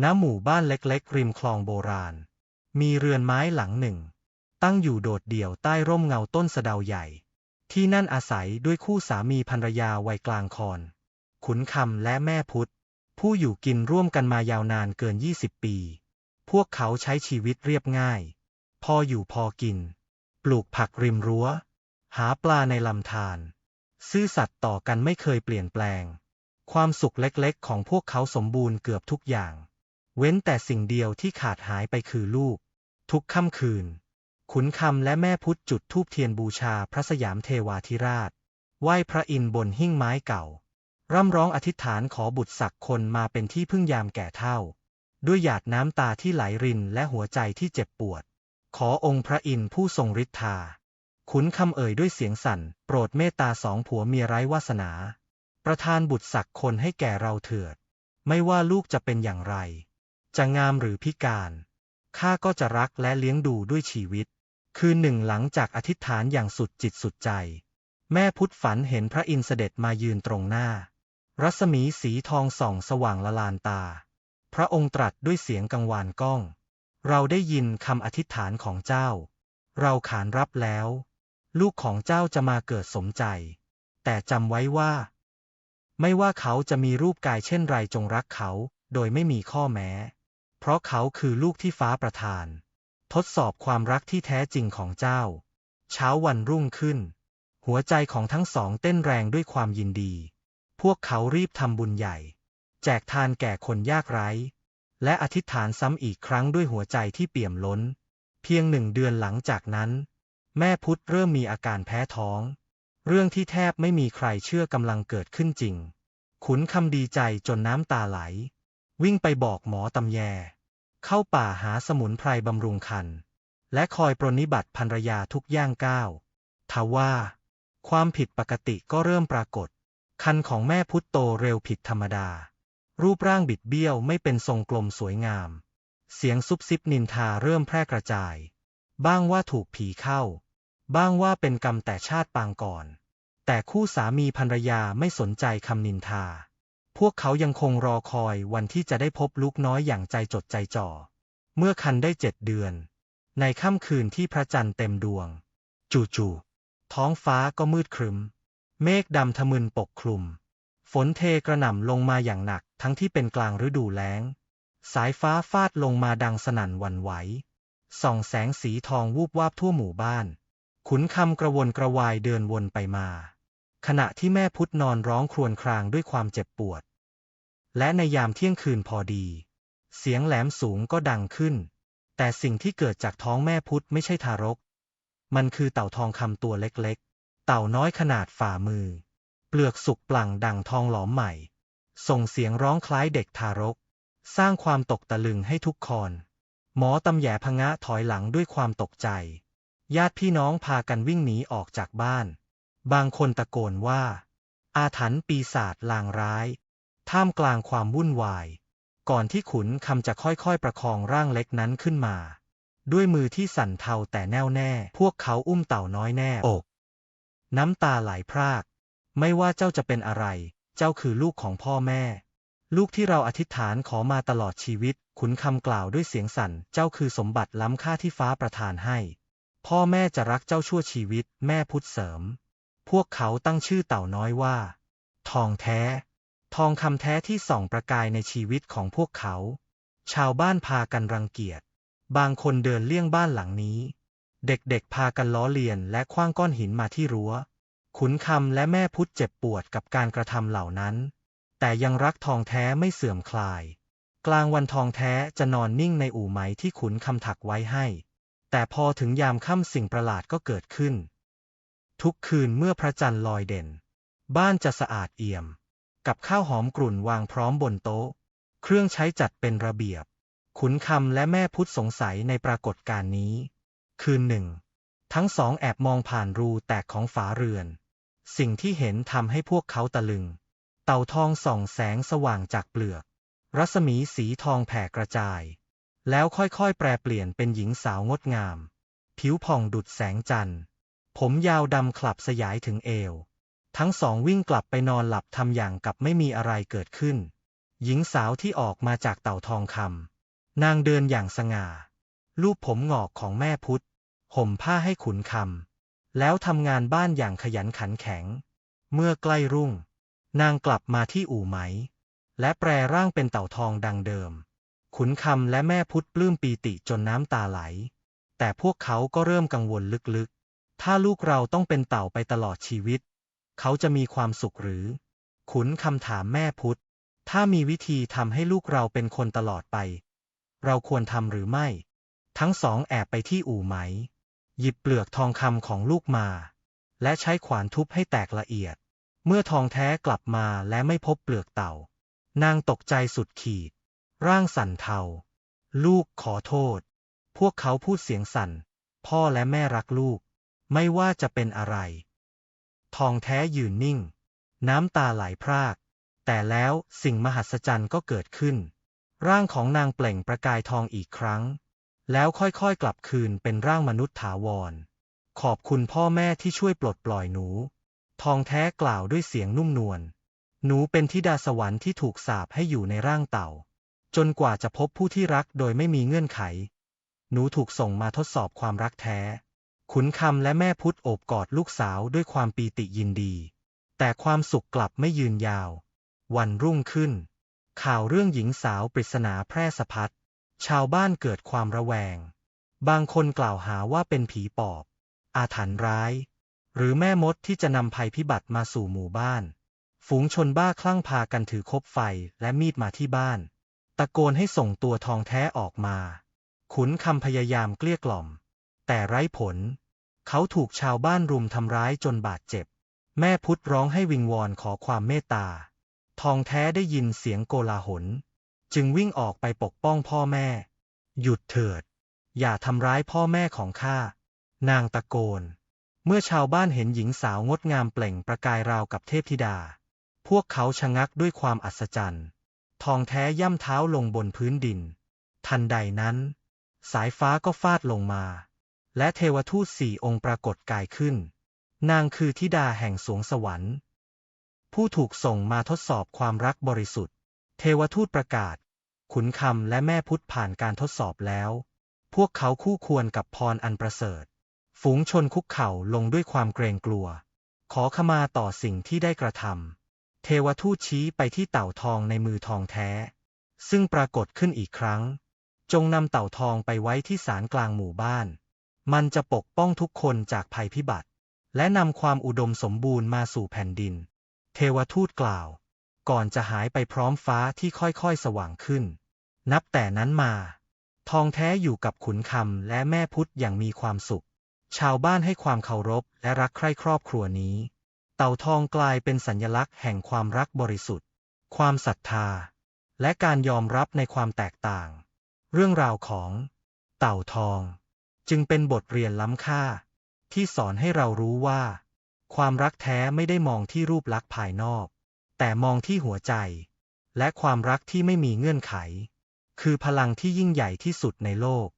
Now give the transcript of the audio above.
ณหมู่บ้านเล็กๆ ริมคลองโบราณ มีเรือนไม้หลังหนึ่ง ตั้งอยู่โดดเดี่ยวใต้ร่มเงาต้นสะเดาใหญ่ ที่นั่นอาศัยด้วยคู่สามีภรรยาวัยกลางคอนขุนคำและแม่พุทธ ผู้อยู่กินร่วมกันมายาวนานเกิน 20 ปี พวกเขาใช้ชีวิตเรียบง่าย พออยู่พอกิน ปลูกผักริมรั้ว หาปลาในลำธารซื่อสัตย์ต่อกันไม่เคยเปลี่ยนแปลง ความสุขเล็กๆ ของพวกเขาสมบูรณ์เกือบทุกอย่าง เว้นแต่สิ่งเดียวที่ขาดหายไปคือลูก ทุกค่ำคืน ขุนคำและแม่พุทธจุดธูปเทียนบูชาพระสยามเทวาธิราช ไหว้พระอินทร์บนหิ้งไม้เก่า ร่ำร้องอธิษฐานขอบุตรศักดิ์คนมาเป็นที่พึ่งยามแก่เฒ่า ด้วยหยาดน้ำตาที่ไหลรินและหัวใจที่เจ็บปวด ขอองค์พระอินทร์ผู้ทรงฤทธา ขุนคำเอ่ยด้วยเสียงสั่น โปรดเมตตาสองผัวเมียไร้วาสนา ประทานบุตรศักดิ์คนให้แก่เราเถิด ไม่ว่าลูกจะเป็นอย่างไร จะงามหรือพิการ ข้าก็จะรักและเลี้ยงดูด้วยชีวิต คืนหนึ่งหลังจากอธิษฐานอย่างสุดจิตสุดใจ แม่พุทธฝันเห็นพระอินทร์เสด็จมายืนตรงหน้า รัศมีสีทองส่องสว่างละลานตา พระองค์ตรัสด้วยเสียงกังวานก้อง เราได้ยินคำอธิษฐานของเจ้า เราขานรับแล้ว ลูกของเจ้าจะมาเกิดสมใจ แต่จำไว้ว่า ไม่ว่าเขาจะมีรูปกายเช่นไรจงรักเขาโดยไม่มีข้อแม้ เพราะเขาคือลูกที่ฟ้าประทาน ทดสอบความรักที่แท้จริงของเจ้า เช้าวันรุ่งขึ้น หัวใจของทั้งสองเต้นแรงด้วยความยินดี พวกเขารีบทำบุญใหญ่ แจกทานแก่คนยากไร้ และอธิษฐานซ้ำอีกครั้งด้วยหัวใจที่เปี่ยมล้น เพียงหนึ่งเดือนหลังจากนั้น แม่พุทธเริ่มมีอาการแพ้ท้อง เรื่องที่แทบไม่มีใครเชื่อกำลังเกิดขึ้นจริง ขุนคำดีใจจนน้ำตาไหล วิ่งไปบอกหมอตำแย เข้าป่าหาสมุนไพรบำรุงคัน และคอยปรนนิบัติภรรยาทุกย่างก้าวทว่า ความผิดปกติก็เริ่มปรากฏ คันของแม่พุทธโตเร็วผิดธรรมดา รูปร่างบิดเบี้ยวไม่เป็นทรงกลมสวยงาม เสียงซุบซิบนินทาเริ่มแพร่กระจาย บ้างว่าถูกผีเข้า บ้างว่าเป็นกรรมแต่ชาติปางก่อน แต่คู่สามีภรรยาไม่สนใจคำนินทา วกเขายังคงรอคอยวันที่จะได้พบลูกน้อยอย่างใจจดใจจ่อ เมื่อคันได้เจ็ดเดือน ในค่ำคืนที่พระจันทร์เต็มดวง จู่ๆท้องฟ้าก็มืดครึ้ม เมฆดำทะมึนปกคลุม ฝนเทกระหน่ำลงมาอย่างหนักทั้งที่เป็นกลางฤดูแล้ง สายฟ้าฟาดลงมาดังสนั่นวันไหว ส่องแสงสีทองวูบวาบทั่วหมู่บ้าน ขุนคำกระวนกระวายเดินวนไปมา ขณะที่แม่พุทธนอนร้องครวญครางด้วยความเจ็บปวด และในยามเที่ยงคืนพอดี เสียงแหลมสูงก็ดังขึ้น แต่สิ่งที่เกิดจากท้องแม่พุทธไม่ใช่ทารก มันคือเต่าทองคำตัวเล็กๆ เต่าน้อยขนาดฝ่ามือ เปลือกสุกปลั่งดังทองหลอมใหม่ ส่งเสียงร้องคล้ายเด็กทารก สร้างความตกตะลึงให้ทุกคน หมอตำแยพงะถอยหลังด้วยความตกใจ ญาติพี่น้องพากันวิ่งหนีออกจากบ้าน บางคนตะโกนว่า อาถรรพ์ปีศาจลางร้าย ท่ามกลางความวุ่นวาย ก่อนที่ขุนคำจะค่อยๆประคองร่างเล็กนั้นขึ้นมา ด้วยมือที่สั่นเทาแต่แน่วแน่ พวกเขาอุ้มเต่าน้อยแน่อก น้ำตาไหลพราก ไม่ว่าเจ้าจะเป็นอะไร เจ้าคือลูกของพ่อแม่ ลูกที่เราอธิษฐานขอมาตลอดชีวิต ขุนคำกล่าวด้วยเสียงสั่น เจ้าคือสมบัติล้ำค่าที่ฟ้าประทานให้ พ่อแม่จะรักเจ้าชั่วชีวิต แม่พุทธเสริม พวกเขาตั้งชื่อเต่าน้อยว่า ทองแท้ ทองคำแท้ที่ส่องประกายในชีวิตของพวกเขา ชาวบ้านพากันรังเกียจ บางคนเดินเลี่ยงบ้านหลังนี้ เด็กๆพากันล้อเลียนและคว้างก้อนหินมาที่รั้ว ขุนคำและแม่พุทธเจ็บปวดกับการกระทำเหล่านั้น แต่ยังรักทองแท้ไม่เสื่อมคลาย กลางวันทองแท้จะนอนนิ่งในอู่ไหมที่ขุนคำถักไว้ให้ แต่พอถึงยามค่ำสิ่งประหลาดก็เกิดขึ้น ทุกคืนเมื่อพระจันทร์ลอยเด่น บ้านจะสะอาดเอี่ยม กับข้าวหอมกลุ่นวางพร้อมบนโต๊ะ เครื่องใช้จัดเป็นระเบียบ ขุนคำและแม่พุทธสงสัยในปรากฏการณ์นี้ คืนหนึ่ง ทั้งสองแอบมองผ่านรูแตกของฝาเรือน สิ่งที่เห็นทำให้พวกเขาตะลึง เต่าทองส่องแสงสว่างจากเปลือก รัศมีสีทองแผ่กระจาย แล้วค่อยๆ แปรเปลี่ยนเป็นหญิงสาวงดงาม ผิวผ่องดุดแสงจันทร์ ผมยาวดำคลับสยายถึงเอว ทั้งสองวิ่งกลับไปนอนหลับทำอย่างกับไม่มีอะไรเกิดขึ้น หญิงสาวที่ออกมาจากเต่าทองคำนางเดินอย่างสง่าลูบผมหงอกของแม่พุทธห่มผ้าให้ขุนคำแล้วทำงานบ้านอย่างขยันขันแข็ง เมื่อใกล้รุ่ง นางกลับมาที่อู่ไหม และแปรร่างเป็นเต่าทองดังเดิม ขุนคำและแม่พุทธปลื้มปีติจนน้ำตาไหล แต่พวกเขาก็เริ่มกังวลลึกๆ ถ้าลูกเราต้องเป็นเต่าไปตลอดชีวิต เขาจะมีความสุขหรือ ขุนคำถามแม่พุทธ ถ้ามีวิธีทำให้ลูกเราเป็นคนตลอดไป เราควรทำหรือไม่ ทั้งสองแอบไปที่อู่ไหม หยิบเปลือกทองคำของลูกมา และใช้ขวานทุบให้แตกละเอียด เมื่อทองแท้กลับมาและไม่พบเปลือกเต่า นางตกใจสุดขีด ร่างสั่นเทา ลูกขอโทษ พวกเขาพูดเสียงสั่น พ่อและแม่รักลูก ไม่ว่าจะเป็นอะไร ทองแท้ยืนนิ่ง น้ำตาไหลพราก แต่แล้วสิ่งมหัศจรรย์ก็เกิดขึ้น ร่างของนางเปล่งประกายทองอีกครั้ง แล้วค่อยๆกลับคืนเป็นร่างมนุษย์ถาวร ขอบคุณพ่อแม่ที่ช่วยปลดปล่อยหนู ทองแท้กล่าวด้วยเสียงนุ่มนวล หนูเป็นธิดาสวรรค์ที่ถูกสาปให้อยู่ในร่างเต่า จนกว่าจะพบผู้ที่รักโดยไม่มีเงื่อนไข หนูถูกส่งมาทดสอบความรักแท้ ขุนคำและแม่พุทธโอบกอดลูกสาวด้วยความปีติยินดี แต่ความสุขกลับไม่ยืนยาว วันรุ่งขึ้น ข่าวเรื่องหญิงสาวปริศนาแพร่สะพัด ชาวบ้านเกิดความระแวง บางคนกล่าวหาว่าเป็นผีปอบ อาถรรพ์ร้าย หรือแม่มดที่จะนำภัยพิบัติมาสู่หมู่บ้าน ฝูงชนบ้าคลั่งพากันถือคบไฟและมีดมาที่บ้าน ตะโกนให้ส่งตัวทองแท้ออกมา ขุนคำพยายามเกลี้ยกล่อม แต่ไร้ผล เขาถูกชาวบ้านรุมทำร้ายจนบาดเจ็บ แม่พุทธร้องให้วิงวอนขอความเมตตา ทองแท้ได้ยินเสียงโกลาหล จึงวิ่งออกไปปกป้องพ่อแม่ หยุดเถิด อย่าทำร้ายพ่อแม่ของข้า นางตะโกน เมื่อชาวบ้านเห็นหญิงสาวงดงามเปล่งประกายราวกับเทพธิดา พวกเขาชะงักด้วยความอัศจรรย์ ทองแท้ย่ำเท้าลงบนพื้นดิน ทันใดนั้น สายฟ้าก็ฟาดลงมา และเทวทูตสี่องค์ปรากฏกายขึ้น นางคือธิดาแห่งสวงสวรรค์ ผู้ถูกส่งมาทดสอบความรักบริสุทธิ์ เทวทูตประกาศ ขุนคำและแม่พุทธผ่านการทดสอบแล้ว พวกเขาคู่ควรกับพรอันประเสริฐ ฝูงชนคุกเข่าลงด้วยความเกรงกลัว ขอขมาต่อสิ่งที่ได้กระทำเทวทูตชี้ไปที่เต่าทองในมือทองแท้ ซึ่งปรากฏขึ้นอีกครั้ง จงนำเต่าทองไปไว้ที่ศาลกลางหมู่บ้าน มันจะปกป้องทุกคนจากภัยพิบัติ และนำความอุดมสมบูรณ์มาสู่แผ่นดิน เทวทูตกล่าว ก่อนจะหายไปพร้อมฟ้าที่ค่อยๆสว่างขึ้น นับแต่นั้นมา ทองแท้อยู่กับขุนคำและแม่พุทธอย่างมีความสุข ชาวบ้านให้ความเคารพและรักใคร่ครอบครัวนี้ เต่าทองกลายเป็นสัญลักษณ์แห่งความรักบริสุทธิ์ ความศรัทธา และการยอมรับในความแตกต่าง เรื่องราวของ เต่าทอง จึงเป็นบทเรียนล้ำค่า ที่สอนให้เรารู้ว่า ความรักแท้ไม่ได้มองที่รูปลักษณ์ภายนอก แต่มองที่หัวใจ และความรักที่ไม่มีเงื่อนไข คือพลังที่ยิ่งใหญ่ที่สุดในโลก